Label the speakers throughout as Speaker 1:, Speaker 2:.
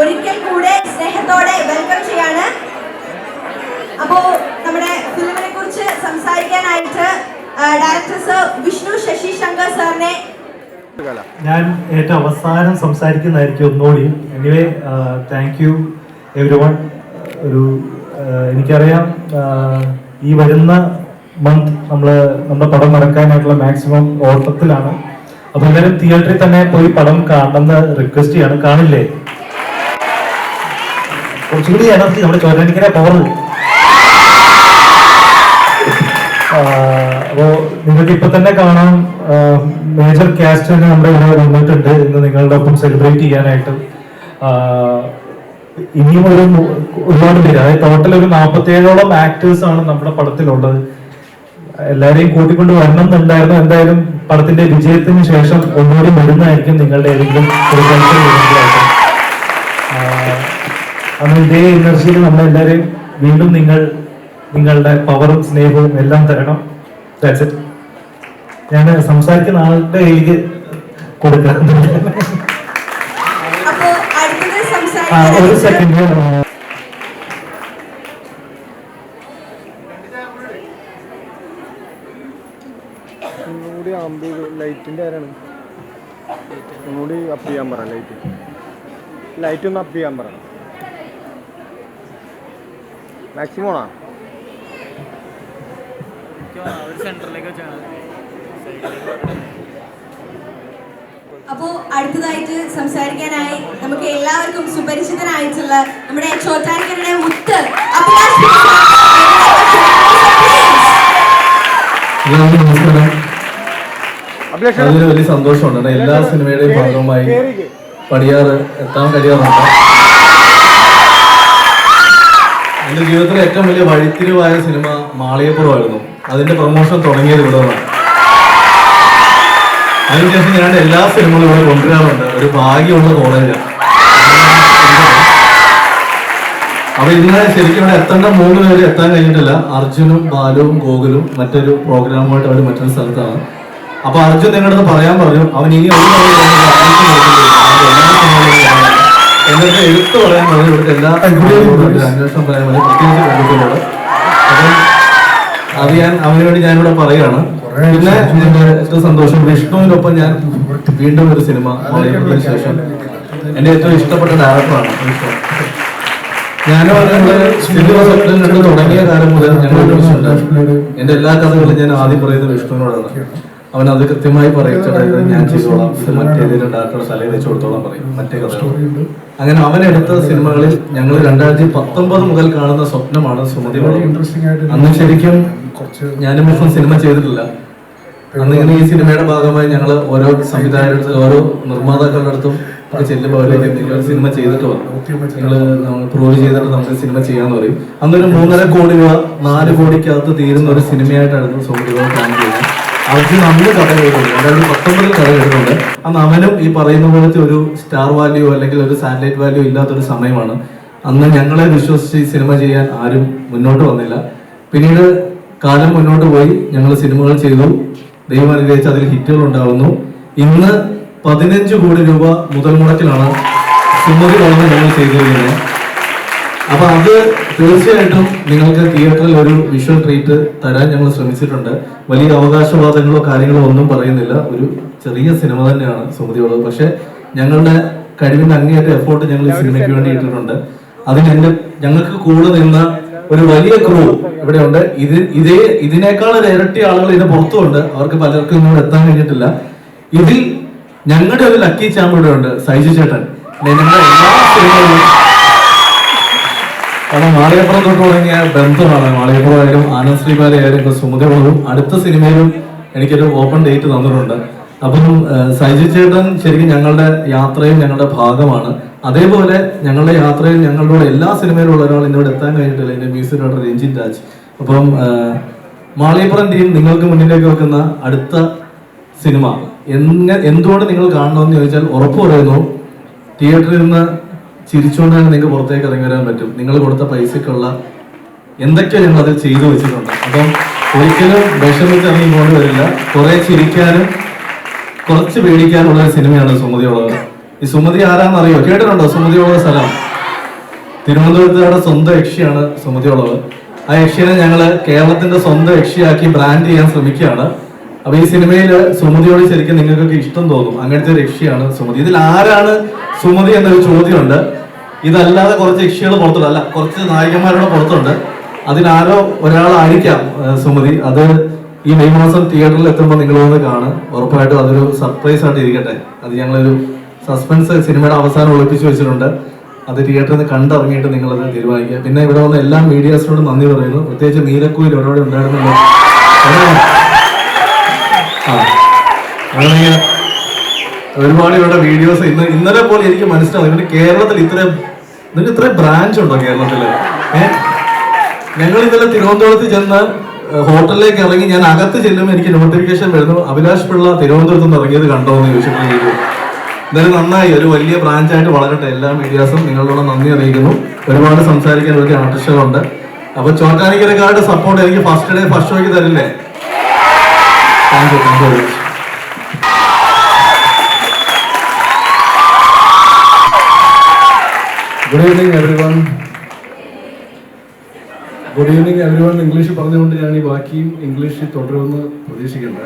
Speaker 1: ഒരിക്കൽ കൂടെ സ്നേഹത്തോടെ വെൽക്കം ചെയ്യാണ്. അപ്പോ നമ്മുടെ ഫിലിമിനെ കുറിച്ച് സംസാരിക്കാനായിട്ട് ഡയറക്ടർ സർ വിഷ്ണു ശശി ശങ്കർ സാറിനെ
Speaker 2: ഞാൻ ഏറ്റവും അവസാനം സംസാരിക്കുന്നതായിരിക്കും ഒന്നുകൂടി. Anyway thank you everyone ഒരു എനിക്കറിയാം ഈ വരുന്ന മന്ത് നമ്മൾ നമ്മുടെ പടം നടക്കാനായിട്ടുള്ള മാക്സിമം ഓട്ടത്തിലാണ്. അപ്പോൾ എല്ലാവരും തിയേറ്ററിൽ തന്നെ പോയി പടം കാണണമെന്ന് റിക്വസ്റ്റ് ചെയ്യാണ്. കാണില്ലേ? കുറച്ചുകൂടി എനർജി നമ്മുടെ ചോരണിക്കര പവർ അപ്പോ നിങ്ങൾക്ക് ഇപ്പൊ തന്നെ കാണാം മേജർ കാസ്റ്റ് തന്നെ നമ്മുടെ ഇവിടെ വന്നിട്ടുണ്ട് ഇന്ന് നിങ്ങളുടെ ഒപ്പം സെലിബ്രേറ്റ് ചെയ്യാനായിട്ട്. ഇനിയും ഒരു ഒരുപാട് പേര് അതായത് ടോട്ടൽ ഒരു നാൽപ്പത്തേഴോളം ആക്ടേഴ്സ് ആണ് നമ്മുടെ പടത്തിലുള്ളത്. എല്ലാവരെയും കൂട്ടിക്കൊണ്ട് വരണം എന്നുണ്ടായിരുന്നു. എന്തായാലും പടത്തിന്റെ വിജയത്തിന് ശേഷം ഒന്നുകൂടി വരുന്നതായിരിക്കും നിങ്ങളുടെ ഏതെങ്കിലും ഒരു അന്ന് ഇതേ എനർജിയിൽ നമ്മളെല്ലാവരെയും വീണ്ടും നിങ്ങൾ നിങ്ങളുടെ പവറും സ്നേഹവും എല്ലാം തരണം. ദാറ്റ്സ് ഇറ്റ് ഞാൻ സംസാരിക്കുന്ന ആളുടെ കയ്യിലേക്ക് കൊടുക്കാം
Speaker 1: അപ്പോ അടുത്തത്
Speaker 2: ആ, ഒരു സെക്കൻഡ്
Speaker 3: ഒന്നുകൂടി ആകുമ്പ് ലൈറ്റിന്റെ ആരാണ്? ഒന്നുകൂടി അപ്പ് ചെയ്യാൻ പറ ലൈറ്റ് ലൈറ്റ് ഒന്ന് അപ്പ് ചെയ്യാൻ പറ. മാക്സിമോണാ?
Speaker 1: അപ്പോ അടുത്തതായിട്ട് സംസാരിക്കാനായി നമുക്ക് എല്ലാവർക്കും സുപരിചിതനായിട്ടുള്ള നമ്മുടെ ചോറ്റാനിക്കരുടെ മുത്ത്
Speaker 4: അതിന് വലിയ സന്തോഷമുണ്ട്. എല്ലാ സിനിമയുടെയും ഭാഗമായി പടിയാറ് എത്താൻ കഴിയാറുണ്ട്. എന്റെ ജീവിതത്തിലെ ഏറ്റവും വലിയ വഴിത്തിരിവായ സിനിമ മാളികപ്പുറമായിരുന്നു. അതിന്റെ പ്രൊമോഷൻ തുടങ്ങിയത് ഇവിടെ അതിനുശേഷം ഞാൻ എല്ലാ സിനിമകളും ഇവിടെ കൊണ്ടുവരാറുണ്ട്. ഒരു ഭാഗ്യമുള്ള കോളേജാണ് അപ്പൊ ഇന്ന് ശരിക്കും ഇവിടെ എത്തേണ്ട മൂന്ന് പേര് എത്താൻ കഴിഞ്ഞിട്ടില്ല. അർജുനും ബാലുവും ഗോകുലും മറ്റൊരു പ്രോഗ്രാമുമായിട്ട് അവർ മറ്റൊരു സ്ഥലത്താണ്. അപ്പൊ അർജുൻ നിങ്ങളുടെ പറയാൻ പറഞ്ഞു. അവൻ ഇനി ഒരു എന്നിട്ട് എടുത്തു പറയാൻ ഇവിടുത്തെ എല്ലാ അന്വേഷണം പറയാൻ പ്രത്യേകിച്ച് കണ്ടിട്ടുള്ളത് അപ്പം അത് ഞാൻ അവന് വേണ്ടി ഞാനിവിടെ പറയാണ് പിന്നെ ഏറ്റവും സന്തോഷം വിഷ്ണുവിനൊപ്പം ഞാൻ വീണ്ടും ഒരു സിനിമ മലയാളത്തിന് ശേഷം എന്റെ ഏറ്റവും ഇഷ്ടപ്പെട്ട ഡയറക്ടറാണ്. വിഷ്ണു ഞാനും സിനിമ സ്വപ്നം കണ്ട് തുടങ്ങിയ കാലം മുതൽ ഞങ്ങൾ എന്റെ എല്ലാ കഥകളും ഞാൻ ആദ്യം പറയുന്നത് വിഷ്ണുവിനോടാണ്. അവൻ അത് കൃത്യമായി ഇത് ഞാൻ ചെയ്തോളാം. ഇത് മറ്റേതെങ്കിലും ഡയറക്ടറുടെ തലയിൽ വെച്ച് കൊടുത്തോളാം പറയും. മറ്റേ കഥകൾ അങ്ങനെ അവൻ എടുത്ത സിനിമകളിൽ ഞങ്ങൾ രണ്ടായിരത്തി പത്തൊമ്പത് മുതൽ കാണുന്ന സ്വപ്നമാണ് സുമതി അന്ന് ശരിക്കും ഞാനും ഇപ്പം സിനിമ ചെയ്തിട്ടില്ല. അന്ന് ഇങ്ങനെ ഈ സിനിമയുടെ ഭാഗമായി ഞങ്ങൾ ഓരോ സംവിധായകരുടെ ഓരോ നിർമ്മാതാക്കളുടെ അടുത്തും ഒക്കെ ചെല്ലുമ്പോൾ അവരൊക്കെ നിങ്ങൾ സിനിമ ചെയ്തിട്ട് വന്നു. നിങ്ങൾ നമ്മൾ പ്രൂവ് ചെയ്തിട്ട് നമുക്ക് സിനിമ ചെയ്യാന്ന് പറയും. അന്നൊരു മൂന്നര കോടി രൂപ നാല് കോടിക്കകത്ത് തീരുന്ന ഒരു സിനിമയായിട്ടായിരുന്നു സുമതി പ്ലാൻ ചെയ്യുന്നത് അർജുൻ അന്ന് കേട്ടിട്ടുണ്ട്. രണ്ടായിരത്തി പത്തൊമ്പതിൽ കേട്ടിട്ടുണ്ട്. അന്ന് അവനും ഈ പറയുന്ന പോലത്തെ ഒരു സ്റ്റാർ വാല്യൂ അല്ലെങ്കിൽ ഒരു സാറ്റലൈറ്റ് വാല്യൂ ഇല്ലാത്തൊരു സമയമാണ്. അന്ന് ഞങ്ങളെ വിശ്വസിച്ച് ഈ സിനിമ ചെയ്യാൻ ആരും മുന്നോട്ട് വന്നില്ല. പിന്നീട് കാലം മുന്നോട്ട് പോയി. ഞങ്ങൾ സിനിമകൾ ചെയ്തു. ദൈവം അനുഗ്രഹിച്ച് അതിൽ ഹിറ്റുകൾ ഉണ്ടാകുന്നു ഇന്ന് പതിനഞ്ച് കോടി രൂപ മുതൽ മുടക്കിലാണ് സുമതി വളർന്ന് ഞങ്ങൾ ചെയ്തിരിക്കുന്നത്. അപ്പൊ അത് തീർച്ചയായിട്ടും നിങ്ങൾക്ക് തിയേറ്ററിൽ ഒരു വിഷ്വൽ ട്രീറ്റ് തരാൻ ഞങ്ങൾ ശ്രമിച്ചിട്ടുണ്ട്. വലിയ അവകാശവാദങ്ങളോ കാര്യങ്ങളോ ഒന്നും പറയുന്നില്ല. ഒരു ചെറിയ സിനിമ തന്നെയാണ് സുമതിയുള്ളത്. പക്ഷെ ഞങ്ങളുടെ കഴിവിന്റെ അങ്ങേയറ്റം എഫോർട്ട് ഞങ്ങൾ ഈ സിനിമയ്ക്ക് വേണ്ടി ഇട്ടിട്ടുണ്ട്. അതിന് എന്റെ ഞങ്ങൾക്ക് കൂടെ നിന്ന ഒരു വലിയ ക്രൂ ഇവിടെ ഉണ്ട്. ഇത് ഇതേ ഇതിനേക്കാൾ ഒരു ഇരട്ടി ആളുകൾ ഇതിന് പുറത്തുണ്ട് അവർക്ക് പലർക്കും ഇങ്ങോട്ട് എത്താൻ കഴിഞ്ഞിട്ടില്ല. ഇതിൽ ഞങ്ങളുടെ ഒരു ലക്കി ചാമ്പ് ഇവിടെ ഉണ്ട്. സൈജു ചേട്ടൻ. ഞങ്ങളുടെ എല്ലാ സിനിമകളും കാരണം മാളികപ്പുറം തൊട്ട് തുടങ്ങിയ ബന്ധമാണ്. മാളികപ്പുറം ആയാലും ആനന്ദ് ശ്രീപാല ഇപ്പൊ സുമുഖവും അടുത്ത സിനിമയിലും എനിക്കൊരു ഓപ്പൺ ഡേറ്റ് തന്നിട്ടുണ്ട്. അപ്പം സൈജി ചേട്ടൻ ശരിക്കും ഞങ്ങളുടെ യാത്രയും ഞങ്ങളുടെ ഭാഗമാണ്. അതേപോലെ ഞങ്ങളുടെ യാത്രയിൽ ഞങ്ങളുടെ എല്ലാ സിനിമയിലും ഉള്ള ഒരാൾ ഇന്നിവിടെ എത്താൻ കഴിഞ്ഞിട്ടില്ല. എന്റെ മ്യൂസിക് ഡയറക്ടർ രഞ്ജിൻ രാജ്. അപ്പം മാളിയപ്പുറം ടീം നിങ്ങൾക്ക് മുന്നിലേക്ക് വെക്കുന്ന അടുത്ത സിനിമ. എങ്ങനെ എന്തുകൊണ്ട് നിങ്ങൾ കാണണമെന്ന് ചോദിച്ചാൽ ഉറപ്പ് പറയുന്നു. തിയേറ്ററിൽ നിന്ന് ചിരിച്ചുകൊണ്ട് തന്നെ നിങ്ങൾക്ക് പുറത്തേക്ക് ഇറങ്ങി വരാൻ പറ്റും. നിങ്ങൾ കൊടുത്ത പൈസക്കുള്ള എന്തൊക്കെയോ ഞങ്ങൾ അതിൽ ചെയ്തു വെച്ചിട്ടുണ്ട്. അപ്പം ഒരിക്കലും വിഷമിച്ച് ഇറങ്ങി പോകേണ്ടി വരില്ല. കുറെ ചിരിക്കാനും കുറച്ച് പേടിക്കാനുള്ള ഒരു സിനിമയാണ് സുമതിയുള്ളത്. ഈ സുമതി ആരാന്നറിയോ? കേട്ടിട്ടുണ്ടോ? സുമതിയുള്ള സ്ഥലം. തിരുവനന്തപുരത്തുകാരുടെ സ്വന്തം യക്ഷിയാണ് സുമതിയുള്ളത്. ആ യക്ഷിനെ ഞങ്ങൾ കേരളത്തിന്റെ സ്വന്തം യക്ഷിയാക്കി ബ്രാൻഡ് ചെയ്യാൻ ശ്രമിക്കുകയാണ്. അപ്പൊ ഈ സിനിമയിൽ സുമതിയോട് ശരിക്കും നിങ്ങൾക്കൊക്കെ ഇഷ്ടം തോന്നും. അങ്ങനത്തെ ഒരു യക്ഷിയാണ് സുമതി. ഇതിൽ ആരാണ് സുമതി എന്നൊരു ചോദ്യമുണ്ട്. ഇതല്ലാതെ കുറച്ച് യക്ഷികൾ പുറത്തുണ്ട്. അല്ല കുറച്ച് നായികന്മാരുടെ പുറത്തുണ്ട്. അതിനാരോ ഒരാളായിരിക്കാം സുമതി. അത് ഈ മെയ് മാസം തിയേറ്ററിൽ എത്തുമ്പോൾ നിങ്ങൾ വന്ന് കാണും. ഉറപ്പായിട്ടും അതൊരു സർപ്രൈസ് ആയിട്ട് ഇരിക്കട്ടെ. അത് ഞങ്ങളൊരു സസ്പെൻസ് സിനിമയുടെ അവസാനം ഒളിപ്പിച്ചു വെച്ചിട്ടുണ്ട്. അത് തിയേറ്ററിൽ നിന്ന് കണ്ടിറങ്ങിയിട്ട് നിങ്ങളത് തീരുമാനിക്കുക പിന്നെ ഇവിടെ വന്ന എല്ലാ മീഡിയാസിനോടും നന്ദി പറയുന്നു. പ്രത്യേകിച്ച് നീലക്കുയിൽ ഒരുപാട് ഉണ്ടായിരുന്നല്ലോ. ആ. അങ്ങനെ ഒരുപാട് ഇവരുടെ വീഡിയോസ് ഇന്ന് ഇന്നലെ പോലെ എനിക്ക് മനസ്സിലാവും. ഇവർ കേരളത്തിൽ ഇത്രയും ഇതിന് ഇത്രയും ബ്രാഞ്ച് ഉണ്ടോ കേരളത്തിൽ? ഞങ്ങൾ ഇന്നലെ തിരുവനന്തപുരത്ത് ചെന്ന് ഹോട്ടലിലേക്ക് ഇറങ്ങി ഞാൻ അകത്ത് ചെല്ലുമ്പോൾ എനിക്ക് നോട്ടിഫിക്കേഷൻ വരുന്നു അഭിലാഷ് പിള്ള തിരുവനന്തപുരത്ത് നിന്ന് ഇറങ്ങിയത് കണ്ടോ? എന്ന് ചോദിച്ചിട്ടുണ്ടെങ്കിൽ എന്തായാലും നന്നായി. ഒരു വലിയ ബ്രാഞ്ചായിട്ട് വളരട്ടെ. എല്ലാ മീഡിയാസും നിങ്ങളോട് നന്ദി അറിയിക്കുന്നു. ഒരുപാട് സംസാരിക്കാൻ വലിയ ആർട്ടിസ്റ്റുകളുണ്ട്. അപ്പൊ ചോറ്റാനിക്കരക്കാരുടെ സപ്പോർട്ട് എനിക്ക് ഫസ്റ്റ് ഡേ ഫസ്റ്റ് ഷോയ്ക്ക് തരില്ലേ? Thank you thank you
Speaker 5: good evening everyone good evening everyone English പറഞ്ഞുകൊണ്ട് ഞാൻ ഈ ബാക്കിയും ഇംഗ്ലീഷിൽ തുടരുമെന്ന് പ്രതീക്ഷിക്കുന്നു.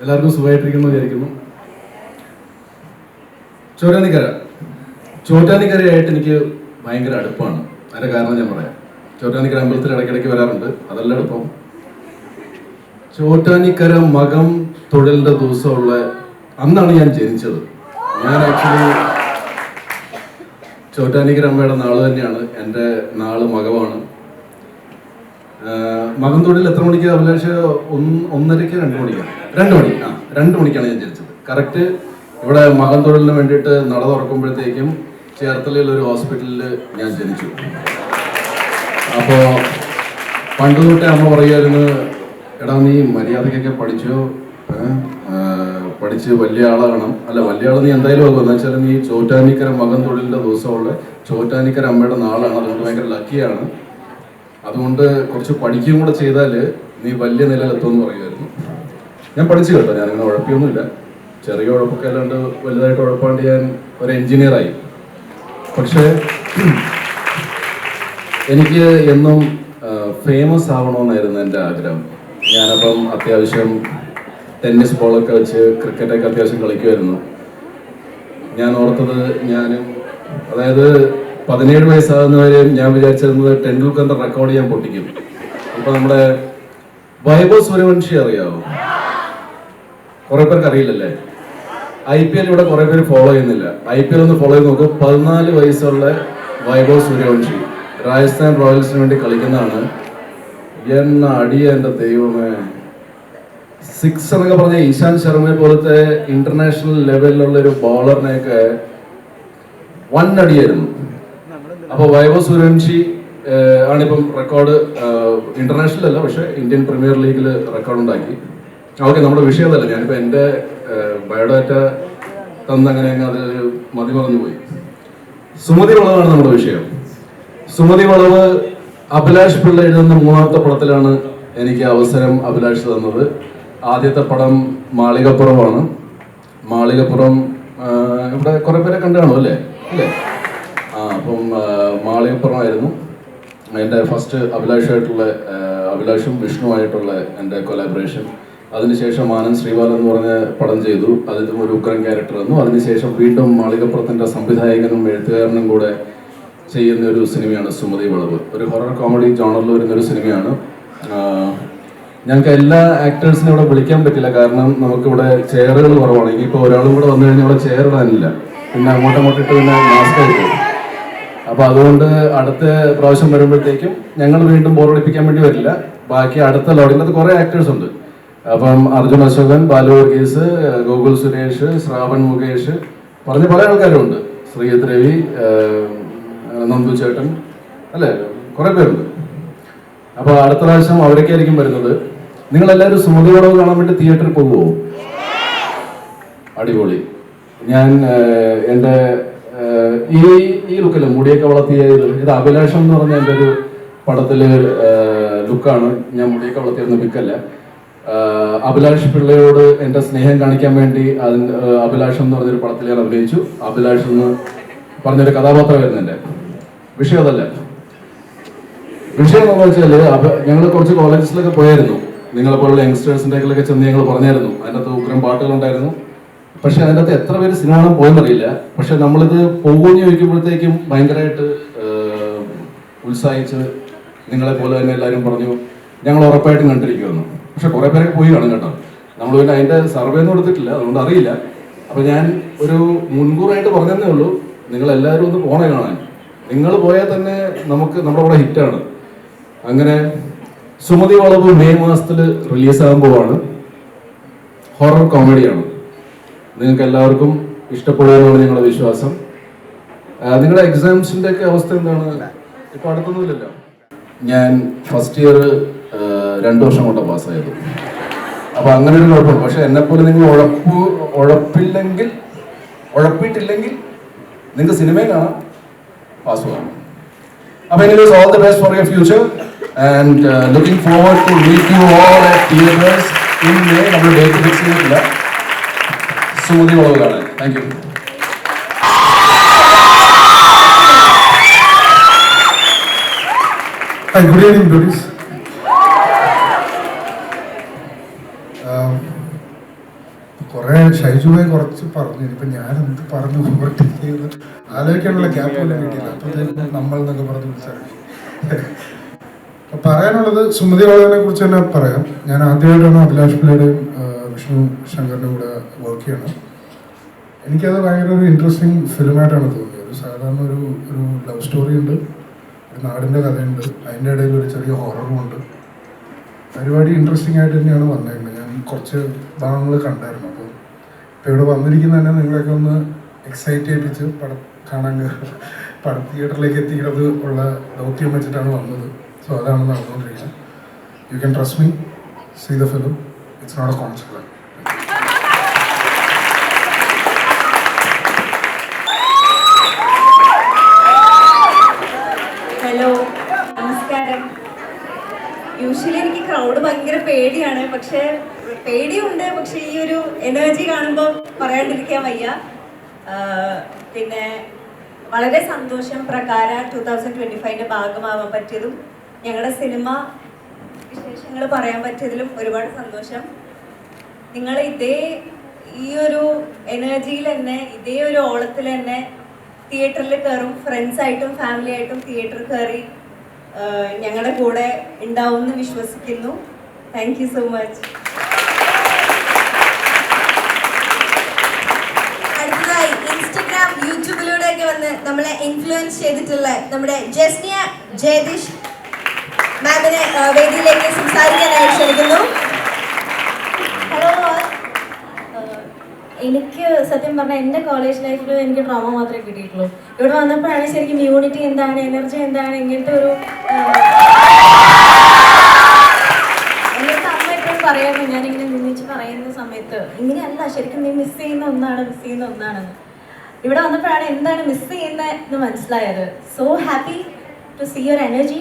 Speaker 5: എല്ലാവർക്കും സുഖമായിട്ടിരിക്കുന്നു വിചാരിക്കുന്നു. ചോറ്റാനിക്കര. ചോറ്റാനിക്കരയായിട്ട് എനിക്ക് ഭയങ്കര അടുപ്പാണ്. അതിന്റെ കാരണം ഞാൻ പറയാം. ചോറ്റാനിക്കര അമ്പലത്തിൽ ഇടയ്ക്കിടയ്ക്ക് വരാറുണ്ട്. അതല്ല എളുപ്പം ചോറ്റാനിക്കര മകം തൊഴിലിന്റെ ദിവസമുള്ള അന്നാണ് ഞാൻ ജനിച്ചത്. ഞാൻ ആക്ച്വലി ചോറ്റാനിക്കര അമ്മയുടെ നാൾ തന്നെയാണ് എന്റെ നാൾ മകവാണ്. മകം തൊഴിൽ എത്ര മണിക്ക് അഭിലാഷ്? ഒന്ന് ഒന്നരയ്ക്ക് രണ്ട് മണിക്കാണ് രണ്ട് മണി ആ രണ്ട് മണിക്കാണ് ഞാൻ ജനിച്ചത്. കറക്റ്റ് ഇവിടെ മകം തൊഴിലിന് വേണ്ടിയിട്ട് നട തുറക്കുമ്പോഴത്തേക്കും ചേർത്തലയിൽ ഒരു ഹോസ്പിറ്റലിൽ ഞാൻ ജനിച്ചു. അപ്പോൾ പണ്ട് തൊട്ടേ അമ്മ പറയുമായിരുന്നു എടാ നീ മര്യാദയ്ക്കൊക്കെ പഠിച്ചോ? പഠിച്ച് വലിയ ആളാകണം. അല്ല വലിയ ആൾ നീ എന്തായാലും എന്ന് വെച്ചാൽ നീ ചോറ്റാനിക്കര മകൻ തൊഴിലിന്റെ ദിവസമുള്ള ചോറ്റാനിക്കര അമ്മയുടെ നാളാണ്. അതുകൊണ്ട് ഭയങ്കര ലക്കിയാണ് അതുകൊണ്ട് കുറച്ച് പഠിക്കുകയും കൂടെ ചെയ്താൽ നീ വലിയ നിലയിലെത്തുമെന്ന് പറയുമായിരുന്നു. ഞാൻ പഠിച്ചു കേട്ടോ. ഞാനിങ്ങനെ ഉഴപ്പിയൊന്നുമില്ല. ചെറിയ ഉഴപ്പൊക്കെ അല്ലാണ്ട് വലുതായിട്ട് ഉഴപ്പാണ്ട് ഞാൻ ഒരു എൻജിനീയറായി പക്ഷേ എനിക്ക് എന്നും ഫേമസ് ആവണമെന്നായിരുന്നു എന്റെ ആഗ്രഹം. ഞാനപ്പം അത്യാവശ്യം ടെന്നീസ് ബോളൊക്കെ വെച്ച് ക്രിക്കറ്റൊക്കെ അത്യാവശ്യം കളിക്കുമായിരുന്നു ഞാൻ ഓർത്തത് ഞാനും അതായത് പതിനേഴ് വയസ്സാകുന്നവരെ ഞാൻ വിചാരിച്ചിരുന്നത് ടെണ്ടുൽക്കറിന്റെ റെക്കോർഡ് ഞാൻ പൊട്ടിക്കും. ഇപ്പൊ നമ്മുടെ വൈഭവ് സൂര്യവംശി അറിയാവോ? കുറെ പേർക്ക് അറിയില്ലല്ലേ? ഐ പി എൽ ഇവിടെ കുറെ പേര് ഫോളോ ചെയ്യുന്നില്ല. ഐ പി എൽ ഒന്ന് ഫോളോ ചെയ്ത് നോക്കും. പതിനാല് വയസ്സുള്ള വൈഭവ് സൂര്യവംശി രാജസ്ഥാൻ റോയൽസിന് വേണ്ടി കളിക്കുന്നതാണ്. എന്ന അടിയ എന്റെ ദൈവമേ. സിക്സ് എന്നൊക്കെ പറഞ്ഞ ഈശാന്ത് ശർമ്മയെ പോലത്തെ ഇന്റർനാഷണൽ ലെവലിലുള്ള ഒരു ബോളറിനെയൊക്കെ വൺ അടിയായിരുന്നു അപ്പൊ വൈഭവ് സുരൻഷി ആണിപ്പം റെക്കോർഡ് ഇന്റർനാഷണൽ അല്ല പക്ഷെ ഇന്ത്യൻ പ്രീമിയർ ലീഗിൽ റെക്കോർഡ് ഉണ്ടാക്കി. ഓക്കെ നമ്മുടെ വിഷയം അതല്ല ഞാനിപ്പോ എന്റെ ബയോഡാറ്റ തന്നങ്ങനെ അത് മതി മറന്നു പോയി സുമതി വളവാണ് നമ്മുടെ വിഷയം. സുമതി വളവ് അഭിലാഷ് പിള്ള എഴുതുന്ന മൂന്നാമത്തെ പടത്തിലാണ് എനിക്ക് അവസരം അഭിലാഷ് തന്നത്. ആദ്യത്തെ പടം മാളികപ്പുറമാണ്. മാളികപ്പുറം ഇവിടെ കുറെ പേരെ കണ്ടു കാണും അല്ലേ? അല്ലേ? ആ അപ്പം മാളികപ്പുറമായിരുന്നു. എന്റെ ഫസ്റ്റ് അഭിലാഷായിട്ടുള്ള അഭിലാഷും വിഷ്ണുവായിട്ടുള്ള എന്റെ കൊലാബറേഷൻ അതിനുശേഷം ആനന്ദ് ശ്രീവാൽ എന്ന് പറഞ്ഞ പടം ചെയ്തു. അതിലും ഒരു ഉഗ്രൻ ക്യാരക്ടർ വന്നു. അതിനുശേഷം വീണ്ടും മാളികപ്പുറത്തിന്റെ സംവിധായകനും എഴുത്തുകാരനും കൂടെ ചെയ്യുന്ന ഒരു സിനിമയാണ് സുമതി വളവ്. ഒരു ഹൊറർ കോമഡി ജോണറിൽ വരുന്ന ഒരു സിനിമയാണ്. ഞങ്ങൾക്ക് എല്ലാ ആക്ടേഴ്സിനും ഇവിടെ വിളിക്കാൻ പറ്റില്ല. കാരണം നമുക്കിവിടെ ചെയറുകൾ കുറവാണ്. ഇനിയിപ്പോൾ ഒരാളും കൂടെ വന്നു കഴിഞ്ഞാൽ ഇവിടെ ചെയർ ഇടാനില്ല. പിന്നെ അങ്ങോട്ട് അങ്ങോട്ട് ഇട്ട് പിന്നെ മാസ്ക് ആയിട്ട് അപ്പോൾ അതുകൊണ്ട് അടുത്ത പ്രാവശ്യം വരുമ്പോഴത്തേക്കും ഞങ്ങൾ വീണ്ടും ബോറടിപ്പിക്കാൻ വേണ്ടി വരില്ല. ബാക്കി അടുത്ത ലോഡിനകത്ത് കുറേ ആക്ടേഴ്സ് ഉണ്ട്. അപ്പം അർജുൻ അശോകൻ ബാലു വർഗീസ് ഗോകുൽ സുരേഷ് ശ്രാവൺ മുകേഷ് പറഞ്ഞ പല ആൾക്കാരും ഉണ്ട്. ശ്രീജിത് രവി നന്ദു ചേട്ടൻ അല്ലേ? കുറേ പേരുണ്ട്. അപ്പോൾ അടുത്ത പ്രാവശ്യം അവരൊക്കെ ആയിരിക്കും വരുന്നത്. നിങ്ങൾ എല്ലാവരും സുമതി വളവ് കാണാൻ വേണ്ടി തിയേറ്ററിൽ പോകുമോ? അടിപൊളി. ഞാൻ എന്റെ ഈ ഈ ലുക്കല്ല മുടിയൊക്കെ വളർത്തിയ ഇത്? അഭിലാഷം എന്ന് പറഞ്ഞ എന്റെ ഒരു പടത്തിലെ ലുക്കാണ് ഞാൻ മുടിയൊക്കെ വളർത്തിയിരുന്ന ലുക്കല്ല അഭിലാഷ് പിള്ളയോട് എന്റെ സ്നേഹം കാണിക്കാൻ വേണ്ടി അതിന് അഭിലാഷം എന്ന് പറഞ്ഞൊരു പടത്തിൽ ഞാൻ അഭിനയിച്ചു. അഭിലാഷ് എന്ന് പറഞ്ഞൊരു കഥാപാത്രമായിരുന്നു എന്റെ. വിഷയം അതല്ല. വിഷയം എന്താണെന്ന് വെച്ചാൽ ഞങ്ങൾ കുറച്ച് കോളേജസിലൊക്കെ പോയായിരുന്നു. നിങ്ങളെപ്പോലുള്ള യങ്സ്റ്റേഴ്സിന്റെ ഒക്കെ ചെന്ന് ഞങ്ങൾ പറഞ്ഞായിരുന്നു. അതിന്റെ അകത്ത് ഉഗ്രം പാട്ടുകളുണ്ടായിരുന്നു. പക്ഷെ അതിന്റെ അകത്ത് എത്ര പേര് സിനിമ പോയെന്നറിയില്ല. പക്ഷെ നമ്മളിത് പോകുമെന്ന് ചോദിക്കുമ്പോഴത്തേക്കും ഭയങ്കരമായിട്ട് ഉത്സാഹിച്ച് നിങ്ങളെ പോലെ തന്നെ എല്ലാവരും പറഞ്ഞു ഞങ്ങൾ ഉറപ്പായിട്ടും കണ്ടിരിക്കുമെന്ന് പക്ഷെ കുറേ പേരൊക്കെ പോയി കാണും കേട്ടോ. നമ്മൾ പിന്നെ അതിന്റെ സർവേ ഒന്നും എടുത്തിട്ടില്ല അതുകൊണ്ട് അറിയില്ല. അപ്പോൾ ഞാൻ ഒരു മുൻകൂറായിട്ട് പറഞ്ഞതേ ഉള്ളൂ നിങ്ങൾ എല്ലാവരും ഒന്ന് പോണേ കാണാൻ. നിങ്ങൾ പോയാൽ തന്നെ നമുക്ക് നമ്മുടെ കൂടെ ഹിറ്റാണ്. അങ്ങനെ സുമതി വളവ് മെയ് മാസത്തിൽ റിലീസാകാൻ പോവാണ് ഹൊറർ കോമഡിയാണ് നിങ്ങൾക്ക് എല്ലാവർക്കും ഇഷ്ടപ്പെടുമെന്നാണ് ഞങ്ങളുടെ വിശ്വാസം. നിങ്ങളുടെ എക്സാംസിന്റെ ഒക്കെ അവസ്ഥ എന്താണ്? ഇപ്പൊ അടുത്തൊന്നുമില്ലല്ലോ. ഞാൻ ഫസ്റ്റ് ഇയർ രണ്ടു വർഷം കൊണ്ട് പാസ്സായത് അപ്പൊ അങ്ങനെ ഒരു കുഴപ്പമില്ല. പക്ഷെ എന്നെപ്പോലെ നിങ്ങൾ ഉഴപ്പ് ഉഴപ്പില്ലെങ്കിൽ ഉഴപ്പിട്ടില്ലെങ്കിൽ നിങ്ങൾക്ക് സിനിമയിൽ കാണാം. പാസ് പോകാം അപ്പൊ എനിക്ക് all the best for your future and looking forward to meet you all at theatres in May നമ്മൾ ഡേറ്റ് ഫിക്സ് ചെയ്തിട്ടില്ല. സുമതി വളവ് കാണാൻ thank you
Speaker 6: evening, beauties. Um, കുറെ ഷൈജുവായി കുറച്ച് പറഞ്ഞു. ഇനിയിപ്പോ ഞാൻ എന്ത് പറഞ്ഞു overtake ചെയ്ത് ആലോചിക്കാനുള്ള ഗ്യാപ്പ് പോലും കിട്ടിയില്ല. അപ്പോഴത്തേക്കും നമ്മൾ എന്നൊക്കെ പറഞ്ഞു വിളിച്ചാൽ പറയാനുള്ളത് സുമതി വളവിനെ കുറിച്ച് തന്നെ പറയാം. ഞാൻ ആദ്യമായിട്ടാണ് അഭിലാഷ് പിള്ളയുടെയും വിഷ്ണു ശങ്കറിന്റെ കൂടെ വർക്ക് ചെയ്യണം എനിക്കത് ഭയങ്കര ഒരു ഇൻട്രസ്റ്റിംഗ് ഫിലിമായിട്ടാണ് തോന്നിയത്. ഒരു സാധാരണ ഒരു ഒരു ലവ് സ്റ്റോറി ഉണ്ട് ഒരു നാടിന്റെ കഥയുണ്ട് അതിന്റെ ഇടയിൽ ഒരു ചെറിയ ഹൊററും ഉണ്ട്. പരിപാടി ഇൻട്രസ്റ്റിംഗ് ആയിട്ട് തന്നെയാണ് വന്നേക്കുന്നത്. ഞാൻ കുറച്ച് ഭാഗങ്ങൾ കണ്ടായിരുന്നു. അപ്പോൾ ഇപ്പോൾ ഇവിടെ വന്നിരിക്കുന്ന തന്നെ നിങ്ങളെയൊക്കെ ഒന്ന് എക്സൈറ്റ് ചെയ്യിപ്പിച്ച് പടം കാണാൻ പടം തിയേറ്ററിലേക്ക് എത്തിക്കുന്നത് ഉള്ള ദൗത്യം വെച്ചിട്ടാണ് വന്നത്. സോ അതാണ് നടന്നുകൊണ്ടിരിക്കുന്നത് you can trust me see the film it's not a concept
Speaker 7: hello നമസ്കാരം. യൂഷ്വലി എനിക്ക് ക്രൗഡ് ഭയങ്കര പേടിയാണ്. പക്ഷെ പേടിയുണ്ട്. പക്ഷെ ഈ ഒരു എനർജി കാണുമ്പോൾ പറയാണ്ടിരിക്കാൻ വയ്യ. പിന്നെ വളരെ സന്തോഷം പ്രകാര ടൂ തൗസൻഡ് ട്വന്റി ഫൈവിന്റെ ഭാഗമാവാൻ പറ്റിയതും ഞങ്ങളുടെ സിനിമ വിശേഷങ്ങൾ പറയാൻ പറ്റിയതിലും ഒരുപാട് സന്തോഷം. നിങ്ങൾ ഇതേ ഈ ഒരു എനർജിയിൽ തന്നെ ഇതേ ഒരു ഓളത്തിൽ തന്നെ തിയേറ്ററിൽ കയറും ഫ്രണ്ട്സായിട്ടും ഫാമിലി ആയിട്ടും തിയേറ്ററിൽ കയറി ഞങ്ങളുടെ കൂടെ ഉണ്ടാവും എന്ന് വിശ്വസിക്കുന്നു. താങ്ക് സോ മച്ച് അടുത്തതായി ഇൻസ്റ്റഗ്രാം യൂട്യൂബിലൂടെയൊക്കെ വന്ന് നമ്മളെ ഇൻഫ്ലുവൻസ് ചെയ്തിട്ടുള്ള നമ്മുടെ ജസ്നിയ ജയദീഷ് മാമിനെ വേദിയിലേക്ക് സംസാരിക്കാനായി ക്ഷണിക്കുന്നു.
Speaker 8: ഹലോ എനിക്ക് സത്യം പറഞ്ഞാൽ എന്റെ കോളേജ് ലൈഫിൽ എനിക്ക് ഡ്രാമ മാത്രമേ കിട്ടിയിട്ടുള്ളൂ. ഇവിടെ വന്നപ്പോഴാണ് ശരിക്കും യൂണിറ്റി എന്താണ് എനർജി എന്താണ് ഇങ്ങനത്തെ ഒരു പറയായിരുന്നു ഞാനിങ്ങനെ നിന്നിച്ച് പറയുന്ന സമയത്ത് ഇങ്ങനെയല്ല ശരിക്കും നീ മിസ് ചെയ്യുന്ന ഒന്നാണ് മിസ് ചെയ്യുന്ന ഒന്നാണെന്ന് ഇവിടെ വന്നപ്പോഴാണ് എന്താണ് മിസ് ചെയ്യുന്നത് എന്ന് മനസ്സിലായത്. So happy to see your energy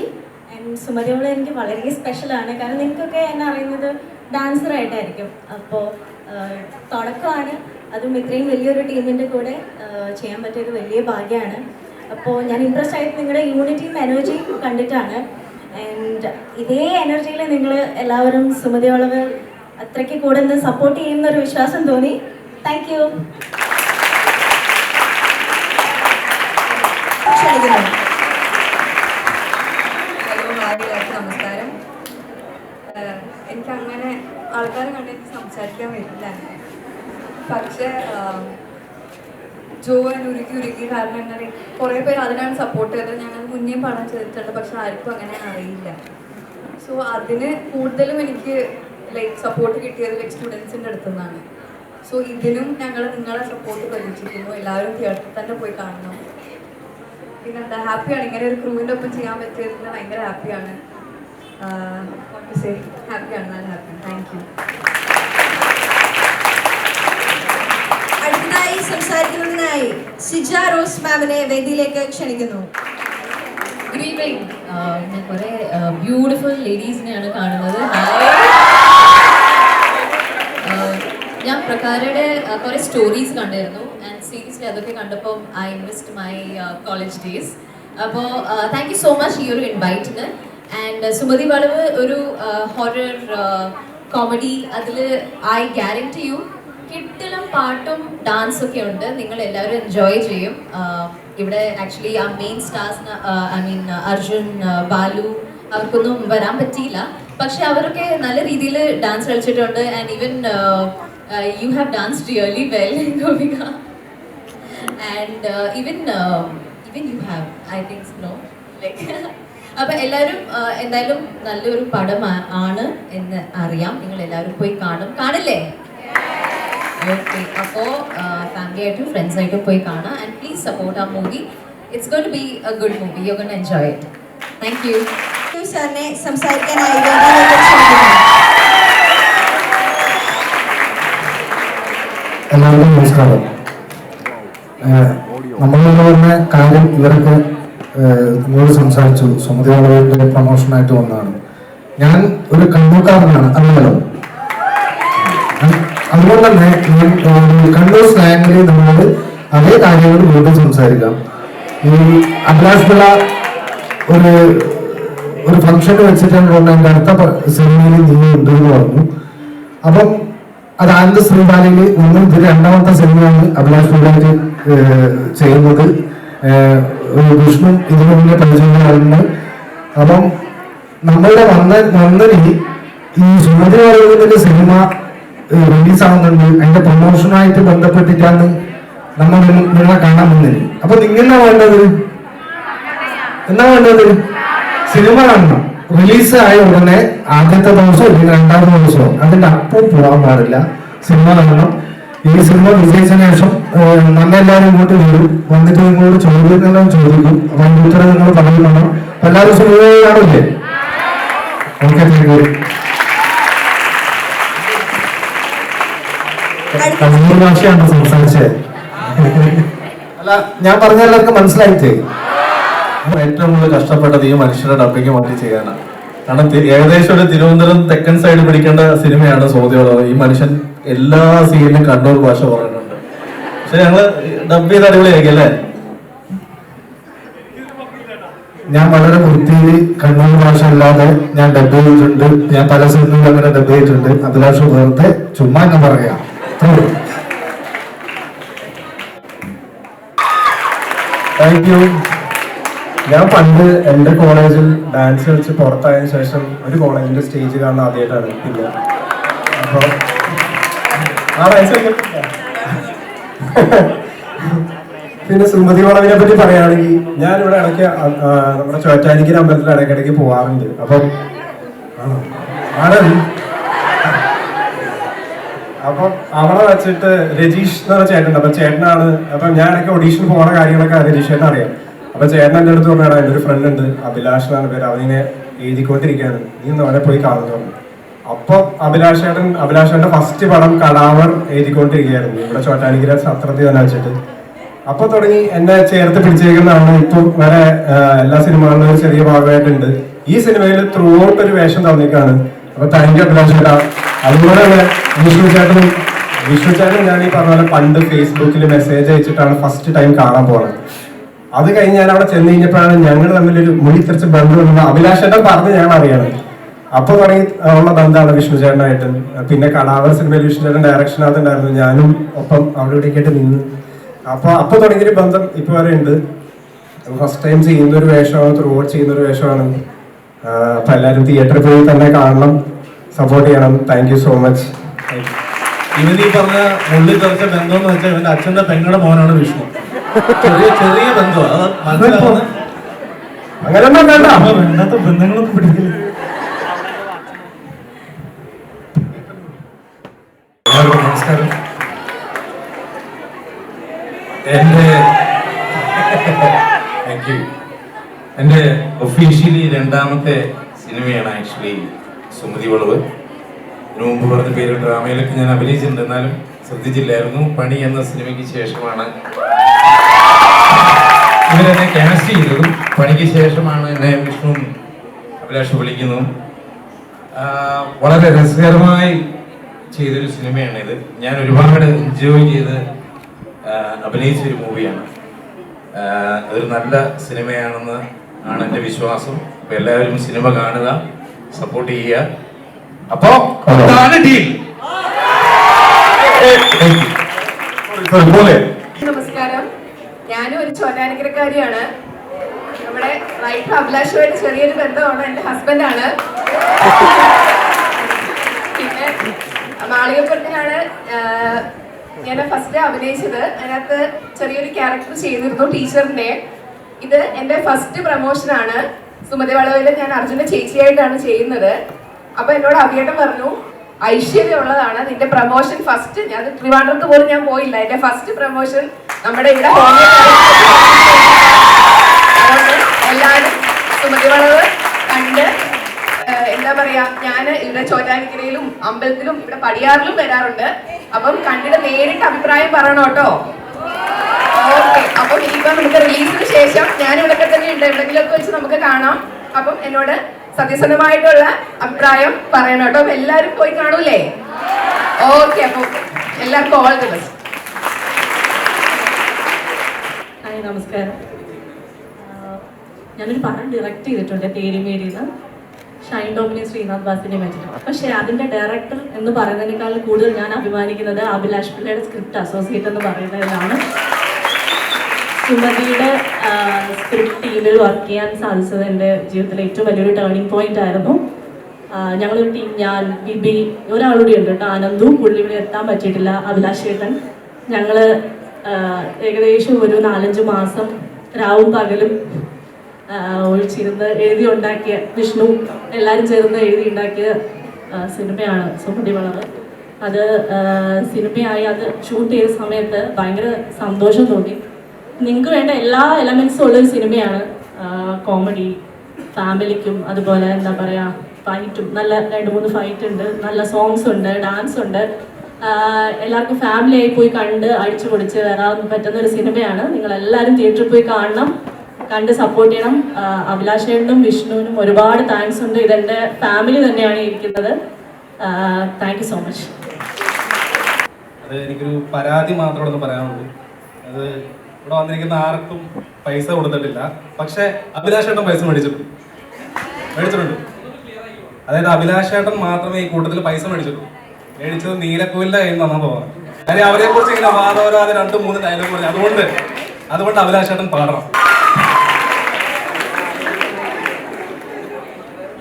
Speaker 8: and എനിക്ക് വളരെ സ്പെഷ്യലാണ് കാരണം നിങ്ങൾക്കൊക്കെ എന്നെ അറിയുന്നത് ഡാൻസർ ആയിട്ടായിരിക്കും. അപ്പോൾ തുടക്കമാണ്. അതും ഇത്രയും വലിയൊരു ടീമിന്റെ കൂടെ ചെയ്യാൻ പറ്റിയൊരു വലിയ ഭാഗ്യമാണ്. അപ്പോൾ ഞാൻ ഇൻട്രസ്റ്റ് ആയിട്ട് നിങ്ങളുടെ യൂണിറ്റിയും എനർജിയും കണ്ടിട്ടാണ്. ആൻഡ് ഇതേ എനർജിയിൽ നിങ്ങൾ എല്ലാവരും സുമതിയോളവ് അത്രയ്ക്ക് കൂടെ നിന്ന് സപ്പോർട്ട് ചെയ്യുന്ന ഒരു വിശ്വാസം തോന്നി. താങ്ക് യു
Speaker 7: ക്ഷണിക്കുന്നു
Speaker 9: ഹലോ ഹായ് എല്ലാവർക്കും നമസ്കാരം ഏഹ് എനിക്ക് അങ്ങനെ ആൾക്കാരെ കണ്ട് സംസാരിക്കാൻ വരില്ല പക്ഷേ ജോവൻ ഉരുക്കി ഉരുക്കി കാരണം അങ്ങനെ കുറേ പേര് അതിനാണ് സപ്പോർട്ട് ചെയ്തത്. ഞങ്ങൾ മുന്നേ പണം ചെയ്തിട്ടുണ്ട് പക്ഷെ ആർക്കും അങ്ങനെ അറിയില്ല. സോ അതിന് കൂടുതലും എനിക്ക് ലൈക്ക് സപ്പോർട്ട് കിട്ടിയത് ലൈക്ക് സ്റ്റുഡൻസിന്റെ അടുത്തു നിന്നാണ്. സോ ഇതിനും ഞങ്ങൾ നിങ്ങളെ സപ്പോർട്ട് പ്രതീക്ഷിക്കുന്നു. എല്ലാവരും തിയേറ്ററിൽ തന്നെ പോയി കാണണം. പിന്നെ എന്താ ഹാപ്പിയാണ് ഇങ്ങനെ ഒരു ക്രൂവിന്റെ ഒപ്പം ചെയ്യാൻ പറ്റിയതിൽ ഭയങ്കര ഹാപ്പിയാണ് ഹാപ്പിയാണ് നല്ല ഹാപ്പിയാണ് താങ്ക് യു
Speaker 7: അടുത്തതായി സംസാരിക്കുന്നതിനായി സിജ റോസ് മാമിനെ വേദിയിലേക്ക് ക്ഷണിക്കുന്നു.
Speaker 10: ഗുഡ് ഈവനിങ് ഞാൻ കുറെ ബ്യൂട്ടിഫുൾ ലേഡീസിനെയാണ് കാണുന്നത്. ഞാൻ പ്രകാരയുടെ കുറെ സ്റ്റോറീസ് കണ്ടിരുന്നു. ആൻഡ് സീരീസിൽ അതൊക്കെ കണ്ടപ്പോൾ I invest my college days അപ്പോൾ താങ്ക് യു സോ മച്ച് ഈ ഒരു ഇൻവൈറ്റിന് ആൻഡ് സുമതി വളവ് ഒരു ഹൊറർ കോമഡി അതിൽ ഐ ഗ്യാരണ്ടി യു കിട്ടിലും പാട്ടും ഡാൻസ് ഒക്കെ ഉണ്ട്. നിങ്ങൾ എല്ലാവരും എൻജോയ് ചെയ്യും ഇവിടെ ആക്ച്വലി ആ main stars I mean Arjun Balu അവർക്കൊന്നും വരാൻ പറ്റിയില്ല. പക്ഷെ അവരൊക്കെ നല്ല രീതിയിൽ ഡാൻസ് കളിച്ചിട്ടുണ്ട്. And even you have dance really well Gopika. And even even you have I think no like അപ്പൊ എല്ലാവരും എന്തായാലും നല്ലൊരു പടം ആണ് എന്ന് അറിയാം. നിങ്ങൾ എല്ലാവരും പോയി കാണും. കാണില്ലേ? ഓക്കെ അപ്പോൾ ഫാമിലി ആയിട്ടും ഫ്രണ്ട്സ് ആയിട്ടും പോയി കാണാം. ആൻഡ് പ്ലീസ് സപ്പോർട്ട് ആ movie it's gonna be a good movie you gonna enjoy it thank you
Speaker 1: സാറിനെ സംസാരിക്കാനായി.
Speaker 11: എല്ലാവർക്കും നമസ്കാരം. നമ്മളിന്ന് പറഞ്ഞ കാര്യം ഇവരൊക്കെ ഏഹ്, നിങ്ങളോട് സംസാരിച്ചു. സുമതി പ്രമോഷനായിട്ട് വന്നതാണ്. ഞാൻ ഒരു കണ്ണൂർക്കാരനാണ് അല്ലല്ലോ? അത് അതുകൊണ്ട് തന്നെ കണ്ണൂർ സ്ലാങ്ങിൽ നമ്മളോട് അതേ കാര്യങ്ങൾ വീണ്ടും സംസാരിക്കാം. ഈ അഭിലാഷ് ഒരു ഒരു ഫംഗ്ഷൻ വെച്ചിട്ടാണ് കൊണ്ട് എന്റെ അടുത്ത സിനിമയിൽ നീ ഉണ്ട് എന്ന് പറഞ്ഞു. അപ്പം അത് ആനന്ദ് ശ്രീബാലയിൽ ഒന്ന് ഇത് രണ്ടാമത്തെ സിനിമയാണ് അഭിലാഷ് പിള്ളായിട്ട് ചെയ്യുന്നത്. വിഷ്ണു ഇതിനു മുന്നേ പരിചയമായിരുന്നു അപ്പം നമ്മളുടെ വന്ന വന്നതിൽ ഈ സുമതി സിനിമ റിലീസ് ആവുന്നുണ്ട്. അതിന്റെ പ്രൊമോഷനായിട്ട് ബന്ധപ്പെട്ടിട്ടാണ് നമ്മൾ നിങ്ങ- നിങ്ങളെ കാണാൻ വന്നത്. അപ്പൊ നിങ്ങളാ വേണ്ടത്? എന്നാ വേണ്ടത്? സിനിമ കാണണം. റിലീസ് ആയ ഉടനെ ആദ്യത്തെ ദിവസം അല്ലെങ്കിൽ രണ്ടാമത്തെ ദിവസമോ അതിന്റെ അപ്പം പോകാൻ പാടില്ല. സിനിമ കാണണം. ഈ സിനിമ വിജയിച്ചതിന് ശേഷം നമ്മൾ എല്ലാവരും ഇങ്ങോട്ട് വരും. വന്നിട്ട് നിങ്ങളോട് ചോദിക്കുന്നെല്ലാം ചോദിക്കും. അപ്പൊ അതിന്റെ ഉത്തരം നിങ്ങൾ പറഞ്ഞു കാണണം എല്ലാവരും cinema okay thank you Kannur ഭാഷയാണ് സംസാരിച്ചത്. അല്ല ഞാൻ പറഞ്ഞ എല്ലാവർക്കും മനസ്സിലായിട്ടേ
Speaker 4: ഏറ്റവും കൂടുതൽ കഷ്ടപ്പെട്ടത് ഈ മനുഷ്യരുടെ ഡബിങ് വേണ്ടി ചെയ്യാനാണ് കാരണം ഏകദേശം ഒരു തിരുവനന്തപുരം തെക്കൻ സൈഡ് പിടിക്കേണ്ട സിനിമയാണ് സോദിയോളം ഈ മനുഷ്യൻ എല്ലാ സീനിലും കണ്ടോർ ഭാഷ പറയുന്നുണ്ട് പക്ഷെ ഞങ്ങൾ ഡബ് ചെയ്ത് അടിപൊളിയാക്കി അല്ലേ?
Speaker 11: ഞാൻ വളരെ വൃത്തിയിൽ കണ്ണൂർ ഭാഷ അല്ലാതെ ഞാൻ ഡബ് ചെയ്തിട്ടുണ്ട്. ഞാൻ പല സിനിമകളിൽ അങ്ങനെ ഡബ് ചെയ്തിട്ടുണ്ട്. അഭിലാഷ് വെറുതെ ചുമ്മാ ഞാൻ പറയാം.
Speaker 3: താങ്ക് യു ഞാൻ പണ്ട് എന്റെ കോളേജിൽ ഡാൻസ് കളിച്ച് പുറത്തായതിനു ശേഷം ഒരു കോളേജിന്റെ സ്റ്റേജ് കാണുന്ന ആദ്യമായിട്ടാണ് പിന്നെ അപ്പോൾ. പിന്നെ സുമതി വളവിനെ പറ്റി പറയുകയാണെങ്കിൽ ഞാൻ ഇടയ്ക്ക് നമ്മുടെ ചോറ്റാനിക്കര അമ്പലത്തിൽ ഇടയ്ക്കിടയ്ക്ക് പോവാറുണ്ട് അപ്പം ആണോ? ആരാണ് അപ്പം അവിടെ വെച്ചിട്ട് രജീഷ് എന്ന് പറഞ്ഞ ചേട്ടൻ അപ്പൊ ചേട്ടനാണ് അപ്പൊ ഞാനൊക്കെ ഓഡീഷൻ പോണ കാര്യങ്ങളൊക്കെ രജീഷ് ചേട്ടൻ അറിയാം. അപ്പൊ ചേട്ടൻ എന്റെ അടുത്ത് പറഞ്ഞാണ് എന്റെ ഒരു ഫ്രണ്ട് ഉണ്ട് അഭിലാഷ് എന്നാണ് പേര്. അവനെ എഴുതിക്കൊണ്ടിരിക്കുകയാണ്. നീ ഒന്ന് അവനെ പോയി കാണുന്നു അപ്പൊ അഭിലാഷ് ചേട്ടൻ അഭിലാഷ് ചേട്ടന്റെ ഫസ്റ്റ് പടം കടാവർ എഴുതിക്കൊണ്ടിരിക്കുകയായിരുന്നു. ഇവിടെ ചോട്ടാനിക്കര സത്രത്തിൽ തന്നെ വെച്ചിട്ട്. അപ്പൊ തുടങ്ങി എന്നെ ചേർത്ത് പിടിച്ചേക്കുന്നതാണ് ഇപ്പൊ വരെ എല്ലാ സിനിമകളിലും ഒരു ചെറിയ ഭാഗമായിട്ടുണ്ട്. ഈ സിനിമയിൽ ത്രൂ ഔട്ട് ഒരു വേഷം തന്നിക്കാണ് അപ്പൊ താങ്ക് യു അഭിലാഷ് ചേട്ടാ. അതുപോലെ തന്നെ വിഷ്ണു ചേട്ടനും വിഷ്ണു ചേട്ടൻ ഞാൻ ഈ പറഞ്ഞ പോലെ പണ്ട് ഫേസ്ബുക്കിൽ മെസ്സേജ് അയച്ചിട്ടാണ് ഫസ്റ്റ് ടൈം കാണാൻ പോണത്. അത് കഴിഞ്ഞ് ഞാൻ അവിടെ ചെന്ന് കഴിഞ്ഞപ്പോഴാണ് ഞങ്ങൾ തമ്മിലൊരു മുടിത്തെറിച്ച് ബന്ധം അഭിലാഷേട്ടൻ പറഞ്ഞ് ഞാൻ അറിയണം. അപ്പൊ തുടങ്ങി ഉള്ള ബന്ധമാണ് വിഷ്ണു ചേട്ടനായിട്ട്. പിന്നെ കടാവർ സിനിമയിൽ വിഷ്ണു ചേട്ടൻ ഡയറക്ഷൻ അതുണ്ടായിരുന്നു ഞാനും ഒപ്പം അവിടെ നിന്ന്. അപ്പൊ അപ്പൊ തുടങ്ങിയൊരു ബന്ധം ഇപ്പൊ വരെ ഉണ്ട്. ഫസ്റ്റ് ടൈം ചെയ്യുന്ന ഒരു വേഷമാണ് ത്രൂ ചെയ്യുന്ന ഒരു വേഷമാണ്. അപ്പൊ എല്ലാവരും തിയേറ്ററിൽ പോയി തന്നെ കാണണം. സപ്പോർട്ട് ചെയ്യണം. താങ്ക് യു സോ മച്ച്
Speaker 4: ഇവൻ ഈ പറഞ്ഞ ഉള്ളിൽ തെറിച്ച ബന്ധം എന്ന് വെച്ചാൽ ഇവന്റെ അച്ഛന്റെ പെങ്ങളുടെ മോനാണ് വിഷ്ണു. ചെറിയ ചെറിയ ബന്ധമാണ് അത് മനസ്സിലാവുന്ന
Speaker 3: അങ്ങനെയൊന്നും വേണ്ട.
Speaker 2: വേണ്ടാത്ത ബന്ധങ്ങളൊന്നും പിടിക്കില്ല.
Speaker 12: നമസ്കാരം. എന്റെ താങ്ക് യു എന്റെ ഒഫീഷ്യലി രണ്ടാമത്തെ സിനിമയാണ് ആക്ച്വലി സുമതി വളവ്. ഇതിനു മുമ്പ് പറഞ്ഞ പേര് ഡ്രാമയിലൊക്കെ ഞാൻ അഭിനയിച്ചിട്ടുണ്ട്. എന്നാലും ശ്രദ്ധിച്ചില്ലായിരുന്നു. പണി എന്ന സിനിമയ്ക്ക് ശേഷമാണ് ഇവരെന്നെ ക്യാസ്റ്റ് ചെയ്തതും പണിക്ക് ശേഷമാണ് എന്നെ വിഷ്ണു അഭിലാഷ് വിളിക്കുന്നതും. വളരെ രസകരമായി ചെയ്തൊരു സിനിമയാണ് ഇത് ഞാൻ ഒരുപാട് എൻജോയ് ചെയ്ത് അഭിനയിച്ചൊരു മൂവിയാണ് അതൊരു നല്ല സിനിമയാണെന്ന് ആണ് എന്റെ വിശ്വാസം. അപ്പോൾ എല്ലാവരും സിനിമ കാണുക. സപ്പോർട്ട് ചെയ്യുക. അപ്പോ അതാണ് ഡീൽ
Speaker 13: നമസ്കാരം. ഞാനും ഒരു ചോറ്റാനിക്കരക്കാരിയാണ് നമ്മുടെ റൈറ്റ് അഭിലാഷുമായിട്ട് ചെറിയൊരു ബന്ധമാണ്. എന്റെ ഹസ്ബൻഡാണ് പിന്നെ മാളികപ്പുറത്തിനാണ് ഞാൻ ഫസ്റ്റ് അഭിനയിച്ചത്. അതിനകത്ത് ചെറിയൊരു ക്യാരക്ടർ ചെയ്തിരുന്നു ടീച്ചറിന്റെ ഇത് എന്റെ ഫസ്റ്റ് പ്രൊമോഷനാണ് സുമതി വളവിൽ ഞാൻ അർജുന ചേച്ചിയായിട്ടാണ് ചെയ്യുന്നത്. അപ്പൊ എന്നോട് അഭിയേട്ടൻ പറഞ്ഞു ഐശ്വര്യമുള്ളതാണ് നിന്റെ പ്രൊമോഷൻ ഫസ്റ്റ് ഞാൻ ട്രിവാൻഡ്രത്ത് പോലും ഞാൻ പോയില്ല. എന്റെ ഫസ്റ്റ് പ്രൊമോഷൻ നമ്മുടെ ഇവിടെ എല്ലാവരും സുമതി വളവ് കണ്ട് എന്താ പറയാ ഞാൻ ഇവിടെ ചോറ്റാനിക്കരയിലും അമ്പലത്തിലും ഇവിടെ പടിയാറിലും വരാറുണ്ട്. അപ്പം കണ്ടിട്ട് നേരിട്ട് അഭിപ്രായം പറയണം കേട്ടോ. ഓക്കെ അപ്പം ഇനിയിപ്പോ നമുക്ക് റിലീസിന് ശേഷം ഞാൻ ഇവിടെ തന്നെ ഉണ്ട്. എവിടെയെങ്കിലുമൊക്കെ വെച്ച് നമുക്ക് കാണാം. അപ്പം എന്നോട് സത്യസന്ധമായിട്ടുള്ള അഭിപ്രായം പറയണം കേട്ടോ. എല്ലാവരും പോയി കാണൂലേ? ഓക്കെ അപ്പൊ എല്ലാവർക്കും ഓൾ ദി ബെസ്റ്റ്
Speaker 14: ഹായ് നമസ്കാരം. ഞാനൊരു പടം ഡയറക്റ്റ് ചെയ്തിട്ടുണ്ട് തേടി മേടിന്ന് ഷൈൻ ഡോമിനി ശ്രീനാഥ് ബാസിനെ വെച്ചിട്ട് പക്ഷേ അതിന്റെ ഡയറക്ടർ എന്ന് പറയുന്നതിനേക്കാൾ കൂടുതൽ ഞാൻ അഭിമാനിക്കുന്നത് അഭിലാഷ് പിള്ളയുടെ സ്ക്രിപ്റ്റ് അസോസിയേറ്റ് എന്ന് പറയുന്നതിലാണ്. സുമതിയുടെ സ്ക്രിപ്റ്റ് ടീമിൽ വർക്ക് ചെയ്യാൻ സാധിച്ചത് എന്റെ ജീവിതത്തിലെ ഏറ്റവും വലിയൊരു ടേണിംഗ് പോയിന്റ് ആയിരുന്നു. ഞങ്ങളൊരു ടീം ഞാൻ ബിബി ഒരാളുകൂടി ഉണ്ട് കേട്ടോ ആനന്ദും. പുള്ളി എത്താൻ പറ്റിയിട്ടില്ല അഭിലാഷ് ചേട്ടൻ. ഞങ്ങൾ ഏകദേശം ഒരു നാലഞ്ച് മാസം രാവും പകലും ഒഴിച്ചിരുന്ന് എഴുതി ഉണ്ടാക്കിയ വിഷ്ണു എല്ലാവരും ചേർന്ന് എഴുതി ഉണ്ടാക്കിയ സിനിമയാണ് സുമതി വളവ്. അത് സിനിമയായി അത് ഷൂട്ട് ചെയ്ത സമയത്ത് ഭയങ്കര സന്തോഷം തോന്നി. നിങ്ങൾക്ക് വേണ്ട എല്ലാ എലമെൻസും ഉള്ളൊരു സിനിമയാണ് കോമഡി ഫാമിലിക്കും അതുപോലെ എന്താ പറയുക ഫൈറ്റും നല്ല രണ്ട് മൂന്ന് ഫൈറ്റ് ഉണ്ട് നല്ല സോങ്സ് ഉണ്ട് ഡാൻസ് ഉണ്ട്. എല്ലാവർക്കും ഫാമിലി ആയി പോയി കണ്ട് അടിച്ചു പൊളിച്ച് വരാൻ പറ്റുന്ന ഒരു സിനിമയാണ്. നിങ്ങൾ എല്ലാവരും തിയേറ്ററിൽ പോയി കാണണം. കണ്ട് സപ്പോർട്ട് ചെയ്യണം. അഭിലാഷേട്ടനും വിഷ്ണുവിനും ഒരുപാട് താങ്ക്സ് ഉണ്ട്. ഇതെന്റെ ഫാമിലി തന്നെയാണ് ഇരിക്കുന്നത്. താങ്ക് സോ മച്ച്
Speaker 15: അത് എനിക്കൊരു പരാതി മാത്രമേ പറയാനുള്ളൂ. അത് ഇവിടെ വന്നിരിക്കുന്ന ആർക്കും പൈസ കൊടുത്തിട്ടില്ല. പക്ഷെ അഭിലാഷേട്ടൻ പൈസ മേടിച്ചിട്ടുണ്ട്. മേടിച്ചിട്ടുണ്ട്. അതായത് അഭിലാഷേട്ടൻ മാത്രമേ ഈ കൂട്ടത്തിൽ പൈസ മേടിച്ചിട്ടുള്ളൂ. മേടിച്ചത് നീലക്കോലിന്റെ കയ്യിൽ നിന്നാണ് തോന്നുന്നത്. കാര്യം അവരെ കുറിച്ച് ഇങ്ങനെ വാദോരാതെ രണ്ട് മൂന്ന് ഡയലോഗ് പറഞ്ഞു. അതുകൊണ്ട് അതുകൊണ്ട് അഭിലാഷേട്ടൻ പാടണം.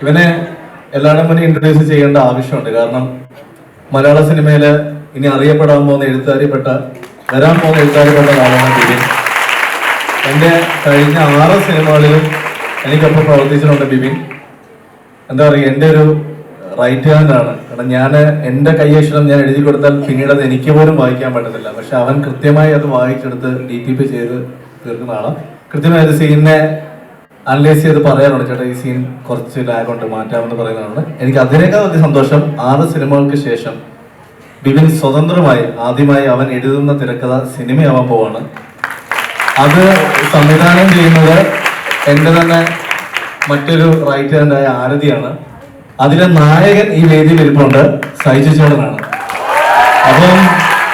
Speaker 4: ഇവനെ എല്ലാവരും മുന്നേ ഇൻട്രൊഡ്യൂസ് ചെയ്യേണ്ട ആവശ്യമുണ്ട്. കാരണം മലയാള സിനിമയിൽ ഇനി അറിയപ്പെടാൻ പോകുന്ന എഴുത്താരിപ്പെട്ട വരാൻ പോകുന്ന എഴുത്താരിപ്പെട്ട ഒരാളാണ് ബിബിൻ എന്റെ കഴിഞ്ഞ ആറ് സിനിമകളിലും എനിക്കൊപ്പം പ്രവർത്തിച്ചിട്ടുണ്ട് ബിബിൻ എന്താ പറയുക എന്റെ ഒരു റൈറ്റ് ഹാൻഡ് ആണ്. കാരണം ഞാൻ എന്റെ കൈയക്ഷരം ഞാൻ എഴുതി കൊടുത്താൽ പിന്നീട് അത് എനിക്ക് പോലും വായിക്കാൻ പറ്റത്തില്ല. പക്ഷെ അവൻ കൃത്യമായി അത് വായിച്ചെടുത്ത് ഡി ടി പി ചെയ്ത് തീർക്കുന്ന ആളാണ് കൃത്യമായി ഒരു സീനിനെ അനലൈസ് ചെയ്ത് പറയാനാണ് ചേട്ടാ ഈ സീൻ കുറച്ച് ലാഗ് മാറ്റാമെന്ന് പറയുന്നതാണ്. എനിക്ക് അതിനേക്കാൾ വലിയ സന്തോഷം ആറ് സിനിമകൾക്ക് ശേഷം ബിബിൻ സ്വതന്ത്രമായി ആദ്യമായി അവൻ എഴുതുന്ന തിരക്കഥ സിനിമയാവാൻ പോവാണ്. അത് സംവിധാനം ചെയ്യുന്നത് എന്റെ തന്നെ മറ്റൊരു റൈറ്ററായ ആരതിയാണ്. അതിലെ നായകൻ ഈ വേദിയിൽ ഇരിപ്പുണ്ട് സൈജുചേടനാണ് അപ്പം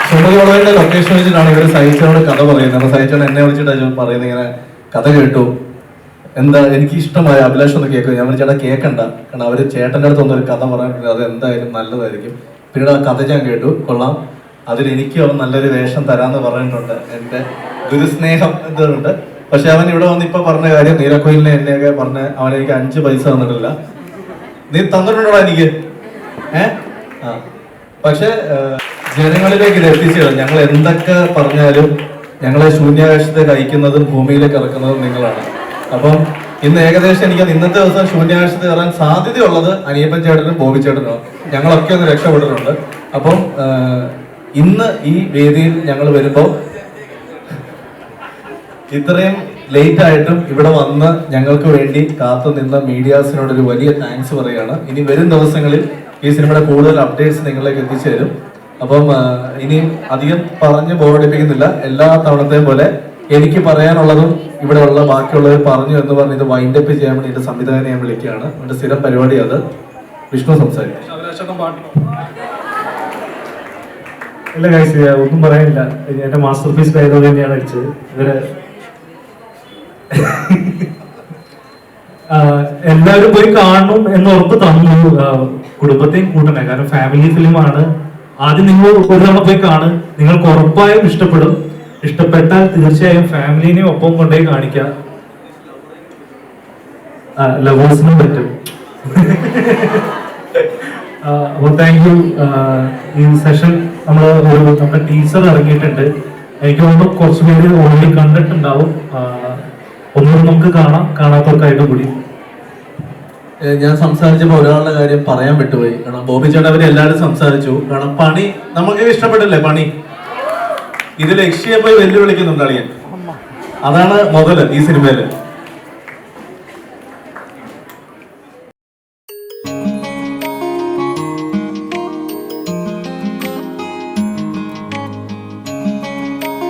Speaker 4: സുമതി വളവിന്റെ ലൊക്കേഷൻ വെച്ചിട്ടാണ് ഇവർ സഹിച്ചോട് കഥ പറയുന്നത്. അപ്പൊ സഹിച്ചോട് എന്നെ വിളിച്ചിട്ട് പറയുന്നത് ഇങ്ങനെ കഥ കേട്ടു. എന്താ എനിക്ക് ഇഷ്ടമായ അഭിലാഷം ഒന്ന് കേൾക്കും ഞാൻ ചേട്ടാ കേൾക്കണ്ട കാരണം അവർ ചേട്ടന്റെ അടുത്ത് ഒന്നൊരു കഥ പറയാൻ അത് എന്തായാലും നല്ലതായിരിക്കും. പിന്നീട് ആ കഥ ഞാൻ കേട്ടു. കൊള്ളാം. അതിൽ എനിക്ക് അവൻ നല്ലൊരു വേഷം തരാന്ന് പറഞ്ഞിട്ടുണ്ട്. എന്റെ ഗുരുസ്നേഹം എന്തുണ്ട് പക്ഷെ അവൻ ഇവിടെ വന്ന് ഇപ്പൊ പറഞ്ഞ കാര്യം നീലക്കോയിലിനെ എന്നെയൊക്കെ പറഞ്ഞ അവൻ എനിക്ക് അഞ്ച് പൈസ തന്നിട്ടില്ല. നീ തന്നിട്ടുണ്ടോ എനിക്ക്? ഏ? ആ. പക്ഷെ ജനങ്ങളിലേക്ക് ഇത് എത്തിച്ചത് ഞങ്ങൾ എന്തൊക്കെ പറഞ്ഞാലും ഞങ്ങളെ ശൂന്യാകാശത്തേക്ക് അയക്കുന്നതും ഭൂമിയിലേക്ക് ഇറക്കുന്നതും നിങ്ങളാണ്. അപ്പം ഇന്ന് ഏകദേശം എനിക്ക് ഇന്നത്തെ ദിവസം ശൂന്യാഴ്ച കയറാൻ സാധ്യതയുള്ളത് അനിയപ്പൻ ചേട്ടനും ബോബി ചേട്ടനും ഞങ്ങളൊക്കെ ഒന്ന് രക്ഷപ്പെട്ടിട്ടുണ്ട്. അപ്പം ഇന്ന് ഈ വേദിയിൽ ഞങ്ങൾ വരുമ്പോൾ ഇത്രയും ലേറ്റ് ആയിട്ടും ഇവിടെ വന്ന് ഞങ്ങൾക്ക് വേണ്ടി കാത്തു നിന്ന മീഡിയാസിനോട് ഒരു വലിയ താങ്ക്സ് പറയുകയാണ്. ഇനി വരും ദിവസങ്ങളിൽ ഈ സിനിമയുടെ കൂടുതൽ അപ്ഡേറ്റ്സ് നിങ്ങളിലേക്ക് എത്തിച്ചു തരും അപ്പം ഇനി അധികം പറഞ്ഞ് ബോറടിപ്പിക്കുന്നില്ല. എല്ലാ തവണത്തെയും പോലെ എനിക്ക് പറയാനുള്ളതും ഇവിടെ ഉള്ള ബാക്കിയുള്ളവർ പറഞ്ഞു എന്ന് പറഞ്ഞ് ഇത് വൈൻഡപ്പ് ചെയ്യാൻ വേണ്ടി എന്റെ സംവിധാനം ഞാൻ വിളിക്കുകയാണ്. എന്റെ സ്ഥിരം പരിപാടി അത്. വിഷ്ണു സംസാരിക്കും.
Speaker 2: ഇല്ല ഒന്നും പറയാനില്ല. എന്റെ മാസ്റ്റർ പീസ് ആയതുകൊണ്ട് തന്നെയാണ് അടിച്ചത്. ഇവർ എല്ലാവരും പോയി കാണണം എന്ന് ഉറപ്പ് തന്നു. കുടുംബത്തെയും കൂട്ടണേ. കാരണം ഫാമിലി ഫിലിമാണ് ആദ്യം നിങ്ങൾ ഒരു തവണ പോയി കാണ്. നിങ്ങൾക്ക് ഉറപ്പായും ഇഷ്ടപ്പെടും. ഇഷ്ടപ്പെട്ടാൽ തീർച്ചയായും ഫാമിലിനെ ഒപ്പം കൊണ്ടുപോയി കാണിക്കാം. ലവേഴ്സിനും പറ്റും. അപ്പോൾ താങ്ക് യു ഈ സെഷൻ നമ്മൾ ഒരു നമ്മുടെ ടീച്ചർ ഇറങ്ങിയിട്ടുണ്ട്. എനിക്ക് തോന്നുന്നു കുറച്ച് പേര് ഓൾറെഡി കണ്ടിട്ടുണ്ടാവും. ഒന്നും നമുക്ക് കാണാം. കാണാത്തവർക്കായിട്ട് കൂടി.
Speaker 4: ഞാൻ സംസാരിച്ചപ്പോൾ ഒരാളുടെ കാര്യം പറയാൻ വിട്ടുപോയി. കാരണം ബോബി ചേട്ടൻ അവർ എല്ലാവരും സംസാരിച്ചു. കാരണം പണി നമുക്ക് ഇഷ്ടപ്പെട്ടില്ലേ പണി? ഇത് യക്ഷിയെ പോയി വെല്ലുവിളിക്കുന്നുണ്ട് അളിയൻ. അതാണ് മുതൽ ഈ സിനിമയിൽ.